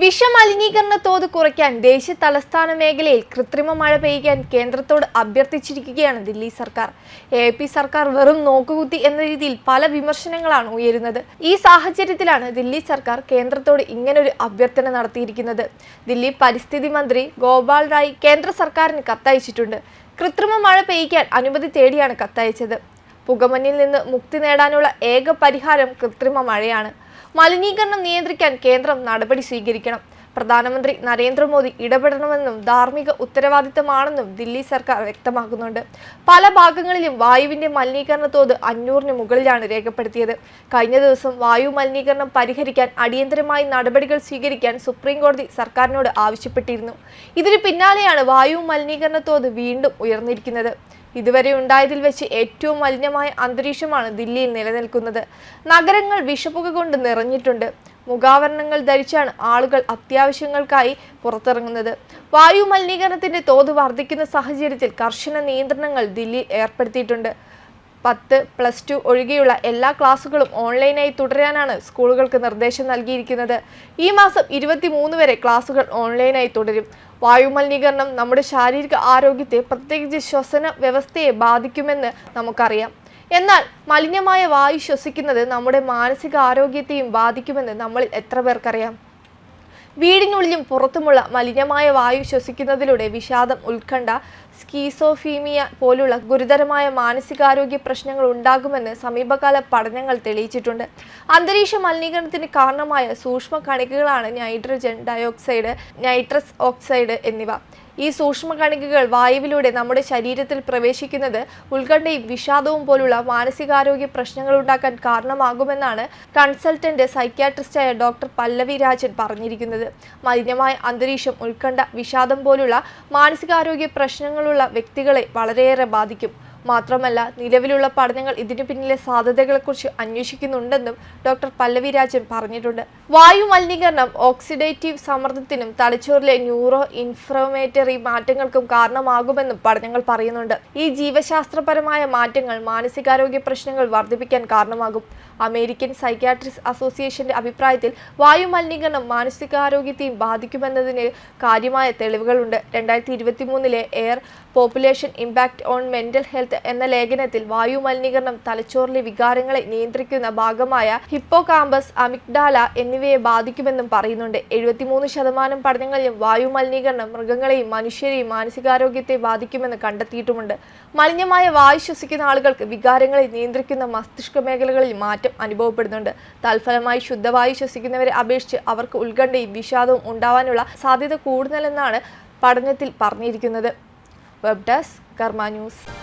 വിഷമലിനീകരണ തോത് കുറയ്ക്കാൻ ദേശീയ തലസ്ഥാന മേഖലയിൽ കൃത്രിമ മഴ പെയ്യാൻ കേന്ദ്രത്തോട് അഭ്യർത്ഥിച്ചിരിക്കുകയാണ് ദില്ലി സർക്കാർ. എ പി സർക്കാർ വെറും നോക്കുകുത്തി എന്ന രീതിയിൽ പല വിമർശനങ്ങളാണ് ഉയരുന്നത്. ഈ സാഹചര്യത്തിലാണ് ദില്ലി സർക്കാർ കേന്ദ്രത്തോട് ഇങ്ങനൊരു അഭ്യർത്ഥന നടത്തിയിരിക്കുന്നത്. ദില്ലി പരിസ്ഥിതി മന്ത്രി ഗോപാൽ റായ് കേന്ദ്ര സർക്കാരിന് കത്തയച്ചിട്ടുണ്ട്. കൃത്രിമ മഴ പെയ്യ്ക്കാൻ അനുമതി തേടിയാണ് കത്തയച്ചത്. പുകമഞ്ഞിൽ നിന്ന് മുക്തി നേടാനുള്ള ഏക പരിഹാരം കൃത്രിമ മഴയാണ്. മലിനീകരണം നിയന്ത്രിക്കാൻ കേന്ദ്രം നടപടി സ്വീകരിക്കണം. പ്രധാനമന്ത്രി നരേന്ദ്രമോദി ഇടപെടണമെന്നും ധാർമ്മിക ഉത്തരവാദിത്തമാണെന്നും ദില്ലി സർക്കാർ വ്യക്തമാക്കുന്നുണ്ട്. പല ഭാഗങ്ങളിലും വായുവിന്റെ മലിനീകരണ തോത് അഞ്ഞൂറിന് മുകളിലാണ് രേഖപ്പെടുത്തിയത്. കഴിഞ്ഞ ദിവസം വായു മലിനീകരണം പരിഹരിക്കാൻ അടിയന്തരമായി നടപടികൾ സ്വീകരിക്കാൻ സുപ്രീം കോടതി സർക്കാരിനോട് ആവശ്യപ്പെട്ടിരുന്നു. ഇതിന് പിന്നാലെയാണ് വായു മലിനീകരണ തോത് വീണ്ടും ഉയർന്നിരിക്കുന്നത്. ഇതുവരെ ഉണ്ടായതിൽ വെച്ച് ഏറ്റവും മലിനമായ അന്തരീക്ഷമാണ് ദില്ലിയിൽ നിലനിൽക്കുന്നത്. നഗരങ്ങൾ വിഷപ്പുക കൊണ്ട് നിറഞ്ഞിട്ടുണ്ട്. മുഖാവരണങ്ങൾ ധരിച്ചാണ് ആളുകൾ അത്യാവശ്യങ്ങൾക്കായി പുറത്തിറങ്ങുന്നത്. വായു മലിനീകരണത്തിന്റെ തോത് വർദ്ധിക്കുന്ന സാഹചര്യത്തിൽ കർശന നിയന്ത്രണങ്ങൾ ദില്ലി ഏർപ്പെടുത്തിയിട്ടുണ്ട്. പത്ത് പ്ലസ് ടു ഒഴികെയുള്ള എല്ലാ ക്ലാസുകളും ഓൺലൈനായി തുടരാനാണ് സ്കൂളുകൾക്ക് നിർദ്ദേശം നൽകിയിരിക്കുന്നത്. ഈ മാസം ഇരുപത്തി മൂന്ന് വരെ ക്ലാസുകൾ ഓൺലൈനായി തുടരും. വായുമലിനീകരണം നമ്മുടെ ശാരീരിക ആരോഗ്യത്തെ പ്രത്യേകിച്ച് ശ്വസന വ്യവസ്ഥയെ ബാധിക്കുമെന്ന് നമുക്കറിയാം. എന്നാൽ മലിനമായ വായു ശ്വസിക്കുന്നത് നമ്മുടെ മാനസിക ആരോഗ്യത്തെയും ബാധിക്കുമെന്ന് നമ്മളിൽ എത്ര പേർക്കറിയാം? വീടിനുള്ളിലും പുറത്തുമുള്ള മലിനമായ വായു ശ്വസിക്കുന്നതിലൂടെ വിഷാദം ഉത്കണ്ഠ സ്കീസോഫീമിയ പോലുള്ള ഗുരുതരമായ മാനസികാരോഗ്യ പ്രശ്നങ്ങൾ ഉണ്ടാകുമെന്ന് സമീപകാല പഠനങ്ങൾ തെളിയിച്ചിട്ടുണ്ട്. അന്തരീക്ഷ മലിനീകരണത്തിന് കാരണമായ സൂക്ഷ്മ കണികകളാണ് നൈട്രജൻ ഡയോക്സൈഡ് നൈട്രസ് ഓക്സൈഡ് എന്നിവ. ഈ സൂക്ഷ്മ കണികകൾ വായുവിലൂടെ നമ്മുടെ ശരീരത്തിൽ പ്രവേശിക്കുന്നത് ഉത്കണ്ഠയും വിഷാദവും പോലുള്ള മാനസികാരോഗ്യ പ്രശ്നങ്ങൾ ഉണ്ടാക്കാൻ കാരണമാകുമെന്നാണ് കൺസൾട്ടന്റ് സൈക്യാട്രിസ്റ്റായ ഡോക്ടർ പല്ലവി രാജൻ പറഞ്ഞിരിക്കുന്നത്. മലിനമായ അന്തരീക്ഷം ഉത്കണ്ഠ വിഷാദം പോലുള്ള മാനസികാരോഗ്യ പ്രശ്നങ്ങളുള്ള വ്യക്തികളെ വളരെയേറെ ബാധിക്കും. മാത്രമല്ല നിലവിലുള്ള പഠനങ്ങൾ ഇതിനു പിന്നിലെ സാധ്യതകളെക്കുറിച്ച് അന്വേഷിക്കുന്നുണ്ടെന്നും ഡോക്ടർ പല്ലവി രാജൻ പറഞ്ഞിട്ടുണ്ട്. വായു മലിനീകരണം ഓക്സിഡേറ്റീവ് സമ്മർദ്ദത്തിനും തലച്ചോറിലെ ന്യൂറോ ഇൻഫ്ലമേറ്ററി മാറ്റങ്ങൾക്കും കാരണമാകുമെന്നും പഠനങ്ങൾ പറയുന്നുണ്ട്. ഈ ജീവശാസ്ത്രപരമായ മാറ്റങ്ങൾ മാനസികാരോഗ്യ പ്രശ്നങ്ങൾ വർദ്ധിപ്പിക്കാൻ കാരണമാകും. അമേരിക്കൻ സൈക്യാട്രിസ്റ്റ് അസോസിയേഷന്റെ അഭിപ്രായത്തിൽ വായു മലിനീകരണം മാനസികാരോഗ്യത്തെയും ബാധിക്കുമെന്നതിന് കാര്യമായ തെളിവുകളുണ്ട്. രണ്ടായിരത്തി ഇരുപത്തി മൂന്നിലെ air population impact on mental health എന്ന ലേഖനത്തിൽ വായു മലിനീകരണം തലച്ചോറിലെ വികാരങ്ങളെ നിയന്ത്രിക്കുന്ന ഭാഗമായ ഹിപ്പോ കാമ്പസ് അമിഗ്ഡാല എന്നിവയെ ബാധിക്കുമെന്നും പറയുന്നുണ്ട്. എഴുപത്തിമൂന്ന് ശതമാനം പഠനങ്ങളിലും വായു മലിനീകരണം മൃഗങ്ങളെയും മനുഷ്യരെയും മാനസികാരോഗ്യത്തെ ബാധിക്കുമെന്ന് കണ്ടെത്തിയിട്ടുമുണ്ട്. മലിനമായ വായു ശ്വസിക്കുന്ന ആളുകൾക്ക് വികാരങ്ങളെ നിയന്ത്രിക്കുന്ന മസ്തിഷ്ക മേഖലകളിൽ മാറ്റം അനുഭവപ്പെടുന്നുണ്ട്. തൽഫലമായി ശുദ്ധവായു ശ്വസിക്കുന്നവരെ അപേക്ഷിച്ച് അവർക്ക് ഉത്കണ്ഠയും വിഷാദവും ഉണ്ടാവാനുള്ള സാധ്യത കൂടുതലെന്നാണ് പഠനത്തിൽ പറഞ്ഞിരിക്കുന്നത്. Web desk Karma news.